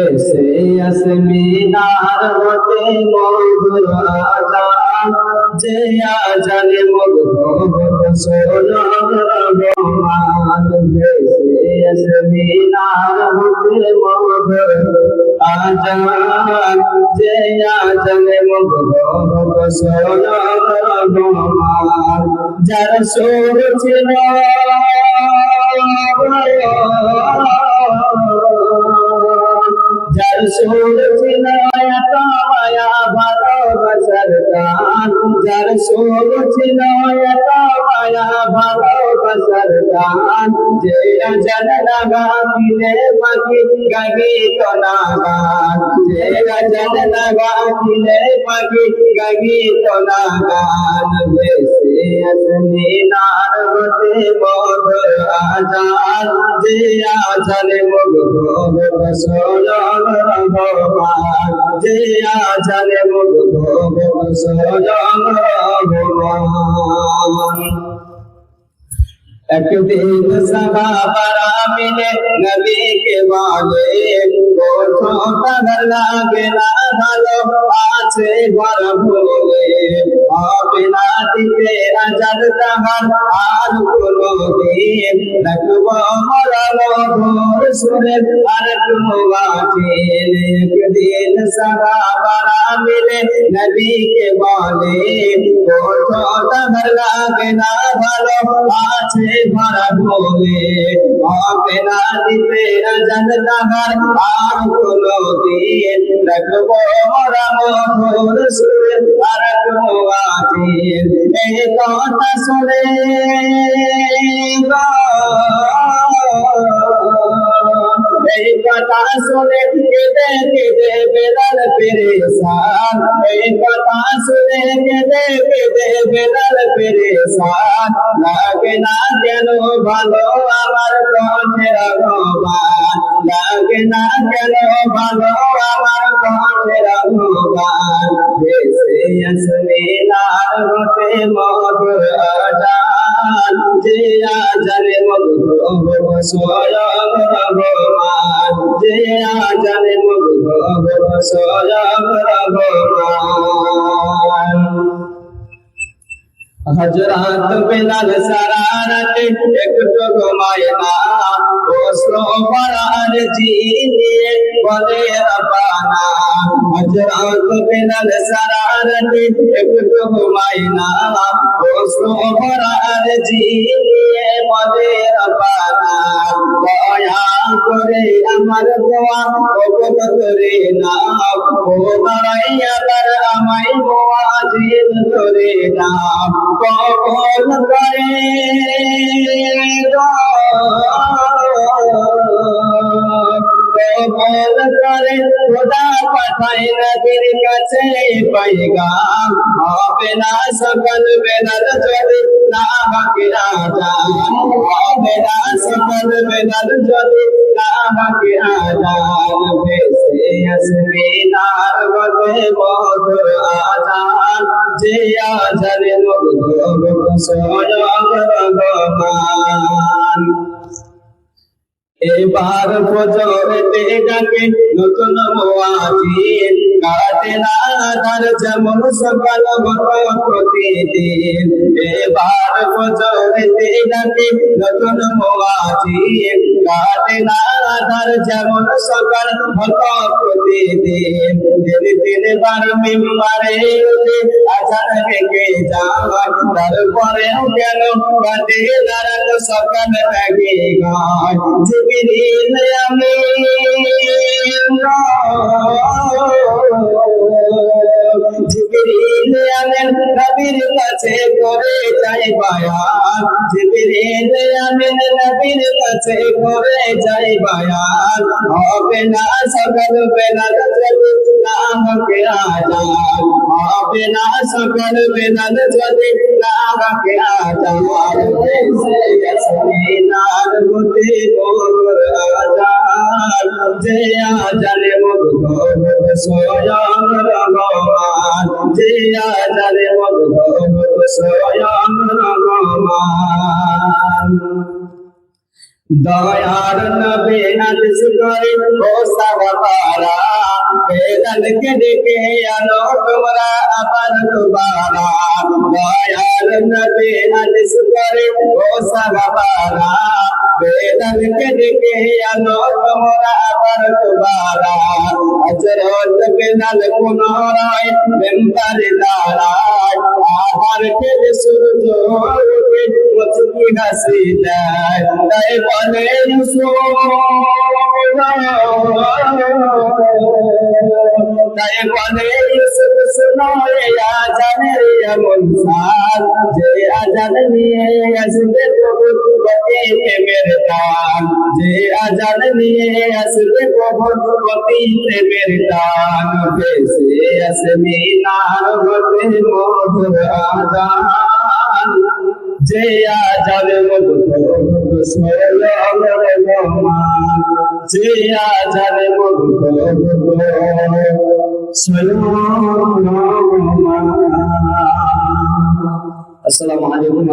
ভেসে আসে মিনার হতে মধুর আজান। যে আজানে হত সোনার রহমান। ভেসে আসে মিনার হতে মধুর আজান। যে আজানে হত সোনার রহমান। যার সুর ছিল সুর ছিল মায়া ভালোবাসার গান যার সুর ছিল মায়া ভালোবাসার গান যে অজন লাগা দিলে মাগি গাগি তো না গান যে অজন লাগা দিলে পাখি গাগি তো না গান বেশি আসনি নার হতে মধুর আজান যে আজানে মুগ্ধ বসজন রহমান যে আজানে মুগ্ধ বসজন রহমান একদিন সাহাবারা মিলে নবীকে বলে কোথাও তার লাগে না ভালো, আছে ঘর ভুলে। হবে দিতে আজাদ তাহার আর দেখব ঘোর সুরে আর মিলে নবীকে বলে কোথাও তার লাগে না ভালো, আছে ভরা ভোলে হবে না দিতে আজাদ তাহার, আর কোনো দিন দেখব মরা মধুর সুরে, আর কোনো বাতিল এই কথা শুনে এই কথা শুনে কেঁদে কেঁদে বেদাল পেরেশান এই কথা শুনে কেঁদে কেঁদে বেদাল পেরেশান লাগে না কেন ভালো আমার কণ্ঠের ভগবান লাগে না কেন ভালো আমার কণ্ঠের ভগবান ভেসে আসলে নার হতে মধুর আজান যে আজানে মধুর স্বয়ং ভগবান যে আজানে মধুর স্বয়ং ভগবান হজরত বেলাল সারারতে একটু ঘুমায় না অস্ত্র পরার জিনিয়ে বলে রবানা। হজরত বেলাল সারারতে একটু ঘুমায় না অস্ত্র জিনিয়ে বলে রবানা দয়া করে আমার দোয়া কবুল করে না ও দাঁড়াইয়া তার আমায় দোয়া জিদ করে না কবুল করে কবুল করে খোদা পাঠাই নদীর কাছে পাইগাম হবে না সকল বেনার যদি না বাকি রাজা। হবে না সকল বেনার যদি না বাকি রাজা। ভেসে আসবে মধুর আজান। যে আজানে মুগ্ধ ভগবান এবার পজরেতে ডাকে নতুন মোয়াজিন কাটে না তার যেমন সকাল হতো প্রতিদিন। এবার পজরেতে ডাকে নতুন মোয়াজিন কাটে না তার যেমন সকাল হতো প্রতিদিন। দিন দিন বার মিম্বারে আজান রেখে যায় তারপরেও কেন কাটে নারায়ণ সকাল কাছে করে যাই বায়ান জিবরিল আমিন নবীর কাছে করে যাই বায়ান হবে না সকল বেলা না হকে আজান হবে না সকল বেলা যদি না হকে আজান নার হতে মোর আজান যে আজানে যে আজানে মুগ্ধ স্বয়ং রহমান দয়ার নবে করে ও সাহাবার বেলালকে ডেকে আনো তোমরা আবার দুবারা দয়াল নবী হাদিস করে ও সাহাবারা বেলালকে ডেকে আনো তোমরা আবার দুবারা হযরত বেলাল পুনরায় মেম্বারে দাঁড়ায় আহার খেলে সূর্য উঠে মুচকি হাসি দেয় তাই বলে তাই বলে ইউসুফ শুনোরে আজানের এমন সাল যে আজান আসবে প্রভু গতি প্রেমের টান যে আজান নিয়ে আসবে প্রভু গতি প্রেমের টান ভেসে আসে মিনার হতে মধুর আজান যে মধুর যে মধুর আসসালামু আলাইকুম